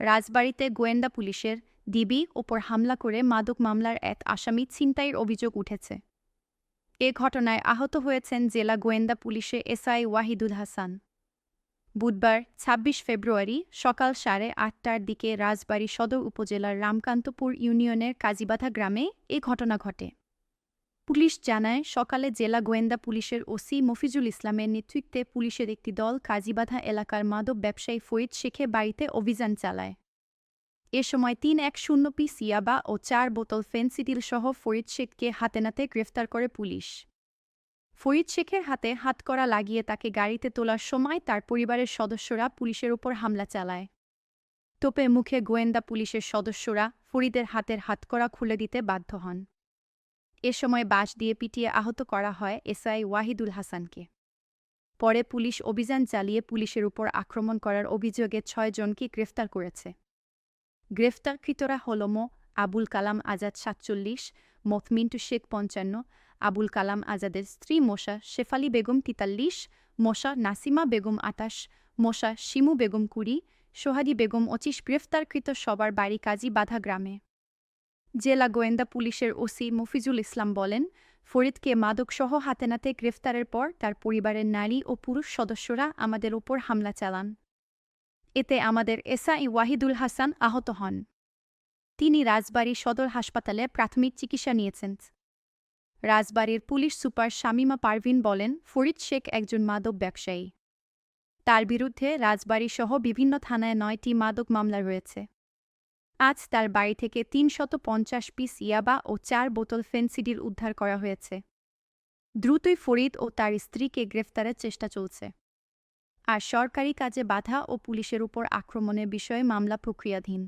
রাজবাড়িতে গোয়েন্দা পুলিশের ডিবি ওপর হামলা করে মাদক মামলার এক আসামি ছিনতাইয়ের অভিযোগ উঠেছে। এ ঘটনায় আহত হয়েছেন জেলা গোয়েন্দা পুলিশে এসআই ওয়াহিদুল হাসান। বুধবার ২৬ ফেব্রুয়ারি সকাল সাড়ে আটটার দিকে রাজবাড়ী সদর উপজেলার রামকান্তপুর ইউনিয়নের কাজীবাধা গ্রামে এ ঘটনা ঘটে। পুলিশ জানায়, সকালে জেলা গোয়েন্দা পুলিশের ওসি মফিজুল ইসলামের নেতৃত্বে পুলিশের একটি দল কাজীবাধা এলাকার মাদক ব্যবসায়ী ফরিদ শেখে বাড়িতে অভিযান চালায়। এ সময় তিন এক শূন্য পিস ইয়াবা ও চার বোতল ফেন্সিডিল সহ ফরিদ শেখকে হাতে নাতে গ্রেফতার করে পুলিশ। ফরিদ শেখের হাতে হাতকড়া লাগিয়ে তাকে গাড়িতে তোলার সময় তার পরিবারের সদস্যরা পুলিশের উপর হামলা চালায়। তোপে মুখে গোয়েন্দা পুলিশের সদস্যরা ফরিদের হাতের হাতকড়া খুলে দিতে বাধ্য হন। এ সময় বাঁশ দিয়ে পিটিয়ে আহত করা হয় এসআই ওয়াহিদুল হাসানকে। পরে পুলিশ অভিযান চালিয়ে পুলিশের উপর আক্রমণ করার অভিযোগে ছয় জনকে গ্রেফতার করেছে। গ্রেফতারকৃতরা হল মো. আবুল কালাম আজাদ সাতচল্লিশ মথমিন্টু শেখ পঞ্চান্ন, আবুল কালাম আজাদের স্ত্রী মোশা শেফালি বেগম তিতাল্লিশ, মোশা নাসিমা বেগম আটাশ, মোশা শিমু বেগম কুড়ি সোহাদি বেগম পঁচিশ গ্রেফতারকৃত সবার বাড়ি কাজী বাধা গ্রামে। জেলা গোয়েন্দা পুলিশের ওসি মফিজুল ইসলাম বলেন, ফরিদকে মাদকসহ হাতে নাতে গ্রেফতারের পর তার পরিবারের নারী ও পুরুষ সদস্যরা আমাদের ওপর হামলা চালান। এতে আমাদের এসআই ওয়াহিদুল হাসান আহত হন। তিনি রাজবাড়ী সদর হাসপাতালে প্রাথমিক চিকিৎসা নিয়েছেন। রাজবাড়ির পুলিশ সুপার শামিমা পারভিন বলেন, ফরিদ শেখ একজন মাদক ব্যবসায়ী। তার বিরুদ্ধে রাজবাড়িসহ বিভিন্ন থানায় নয়টি মাদক মামলা রয়েছে। আজ তার বাড়ি থেকে তিনশত পঞ্চাশ পিস ইয়াবা ও চার বোতল ফেন্সিডিল উদ্ধার করা হয়েছে। দ্রুতই ফরিদ ও তার স্ত্রীকে গ্রেফতারের চেষ্টা চলছে। আর সরকারি কাজে বাধা ও পুলিশের উপর আক্রমণের বিষয়ে মামলা প্রক্রিয়াধীন।